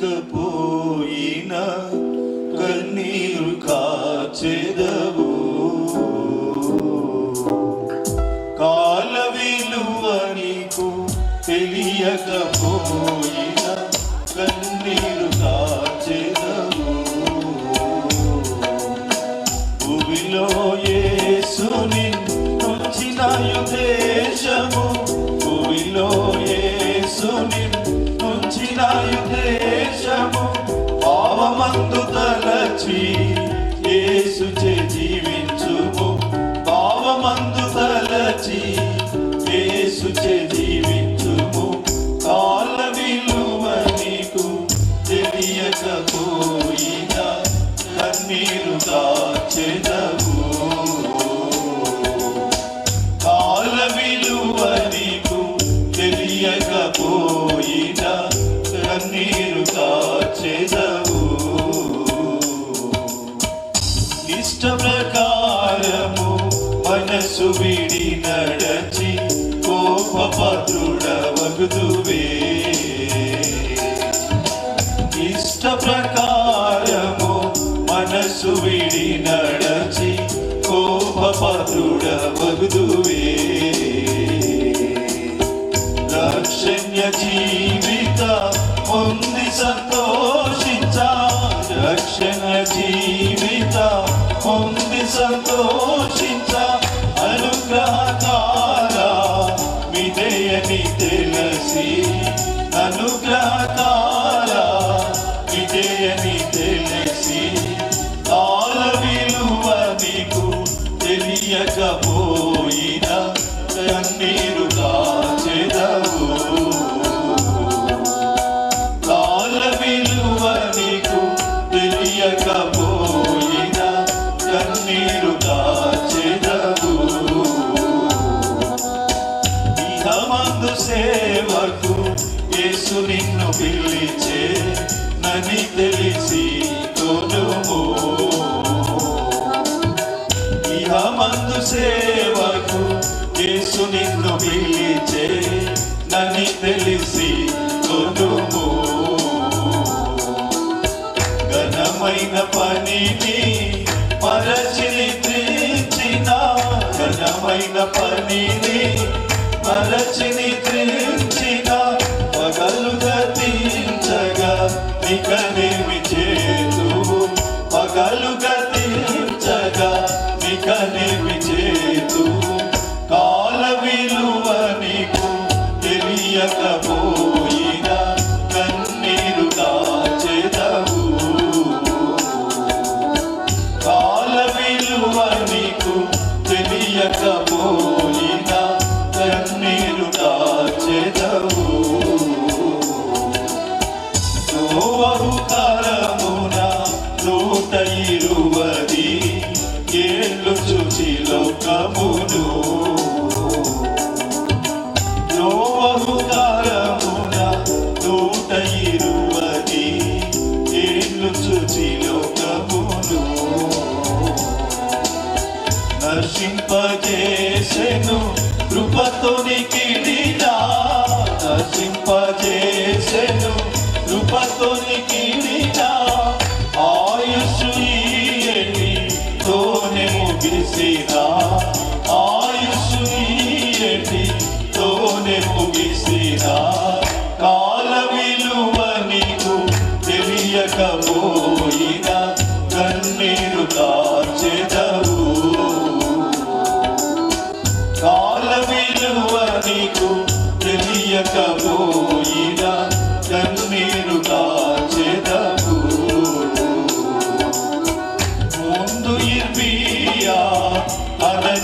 కనకపోయినా కన్నీరు కాచెదవు. కాల విలువ నీకు తెలియకపోయినా కన్నీరు కాచెదవు. భూమిలో ఏ సుని వచ్చిన దేశము పావమందు తలచి మనసు విడి నడచి కోపపత్రుడవగుదువే ఇష్ట ప్రకారము మనసు విడి నడచి కోపపత్రుడవగుదువే రక్షణ్య జీవిత పొంది సంతోషించ తెలియకపోయినా కన్నీరు దాచెదవు కాల విలువ నీకు తెలియకపోయినా కన్నీరు దాచెదవు ఇహమందు సేవకు యేసు నిన్ను పిలిచే నని తెలియ అని తెలిసి కొనుము. ఘనమైన పనిని మరచిని తీర్చిన ఘనమైన పనిని మరచి నిద్రించిన పగలు గతించగా నికనేమి చేతు పగలు తెలియకపోయినా కన్నీరు దాచెదవు నోవహు నూట ఇరువది ఏళ్ళు చూచి లోకమును. నోవహు నూట ఇరువది ఏళ్ళు చూచి లోకమును.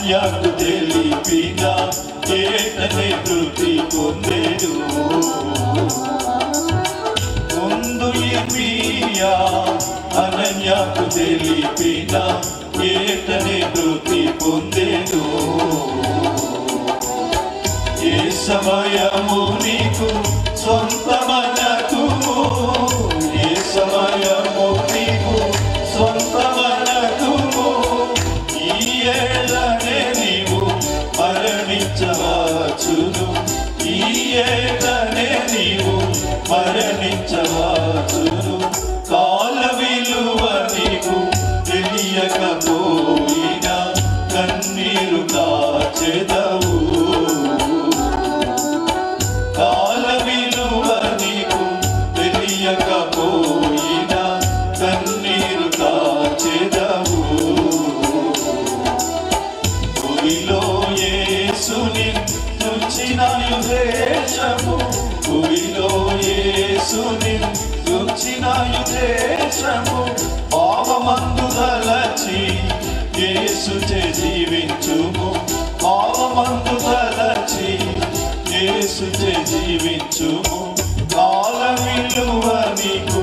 యాకు తెలిపిన చేతనే తృప్తి పొందేడు ముందు ఇర్మియా అనన్యకు తెలిపిన ఏటనే తృప్తి పొందేడు ఏ సమయము నీకు మరణించవచ్చును ఈ ఏళ్ళనే నీవు మరణించవచ్చును. కాల విలువ నీకు తెలియకపోయినా కన్నీరు కా యుదేశము పావమందు తలచి యేసు జీవించుము. పావమందు తలచి యేసు జీవించుము. కాల విలువ నీకు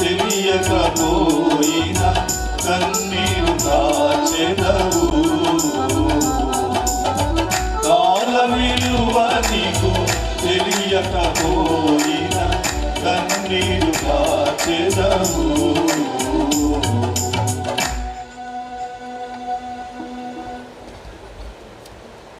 తెలియకపోయినా కన్నీరు కాచెదవు. కాల విలువ నీకు తెలియకపోయినా కన్నీరు కాచెదవు